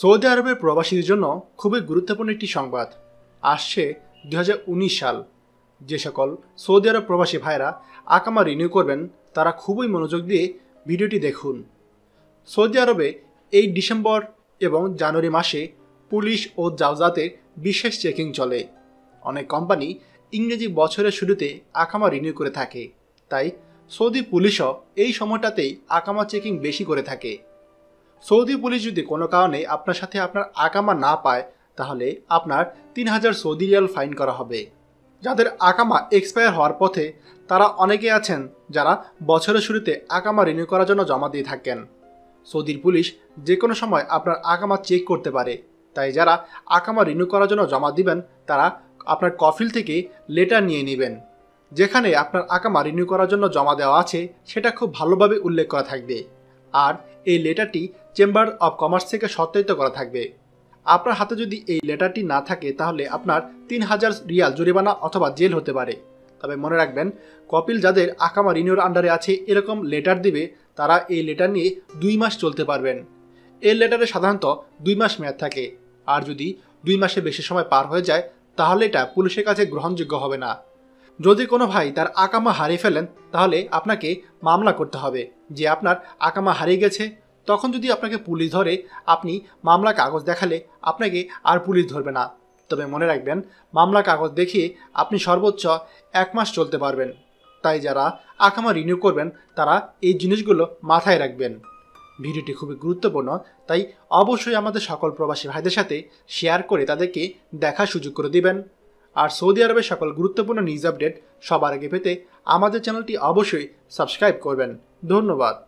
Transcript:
Saudi আরবের প্রবাসীদের জন্য খুবই গুরুত্বপূর্ণ একটি সংবাদ। আসছে দু হাজার উনিশ সাল। যে সকল সৌদি আরব প্রবাসী ভাইরা আকামা রিনিউ করবেন, তারা খুবই মনোযোগ দিয়ে ভিডিওটি দেখুন। সৌদি আরবে এই ডিসেম্বর এবং জানুয়ারি মাসে পুলিশ ও জাওজাতের বিশেষ চেকিং চলে। অনেক কোম্পানি ইংরেজি বছরের শুরুতে আকামা রিনিউ করে থাকে। তাই সৌদি পুলিশও এই সময়টাতেই আকামা চেকিং বেশি করে থাকে। সৌদি পুলিশ যদি কোনো কারণে আপনার সাথে আপনার আকামা না পায়, তাহলে আপনার তিন হাজার সৌদি রিয়াল ফাইন করা হবে। যাদের আকামা এক্সপায়ার হওয়ার পথে, তারা অনেকে আছেন যারা বছরের শুরুতে আকামা রিনিউ করার জন্য জমা দিয়ে থাকেন। সৌদির পুলিশ যে কোনো সময় আপনার আকামা চেক করতে পারে। তাই যারা আকামা রিনিউ করার জন্য জমা দিবেন, তারা আপনার কফিল থেকে লেটার নিয়ে নেবেন। যেখানে আপনার আকামা রিনিউ করার জন্য জমা দেওয়া আছে, সেটা খুব ভালোভাবে উল্লেখ করা থাকবে। আর এই লেটারটি চেম্বার অব কমার্স থেকে সত্যায়িত করা থাকবে। আপনার হাতে যদি এই লেটারটি না থাকে, তাহলে আপনার তিন হাজার রিয়াল জরিমানা অথবা জেল হতে পারে। তবে মনে রাখবেন, কপিল যাদের আকামা রিনিউর আন্ডারে আছে, এরকম লেটার দিবে, তারা এই লেটার নিয়ে দুই মাস চলতে পারবেন। এই লেটারে সাধারণত দুই মাস মেয়াদ থাকে। আর যদি দুই মাসে বেশি সময় পার হয়ে যায়, তাহলে এটা পুলিশের কাছে গ্রহণযোগ্য হবে না। যদি কোনো ভাই তার আকামা হারিয়ে ফেলেন, তাহলে আপনাকে মামলা করতে হবে, যে আপনার আকামা হারিয়ে গেছে তখন যদি আপনাকে পুলিশ ধরে, আপনি মামলা কাগজ দেখালে আপনাকে আর পুলিশ ধরবে না। তবে মনে রাখবেন মামলা কাগজ দেখিয়ে আপনি সর্বোচ্চ এক মাস চলতে পারবেন। তাই যারা আকামা রিনিউ করবেন, তারা এই জিনিসগুলো মাথায় রাখবেন। ভিডিওটি খুবই গুরুত্বপূর্ণ, তাই অবশ্যই আমাদের সকল প্রবাসী ভাইদের সাথে শেয়ার করে তাদেরকে দেখার সুযোগ করে দিবেন। আর সৌদি আরবের সকল গুরুত্বপূর্ণ নিউজ আপডেট সবার আগে পেতে আমাদের চ্যানেলটি অবশ্যই সাবস্ক্রাইব করবেন। ধন্যবাদ।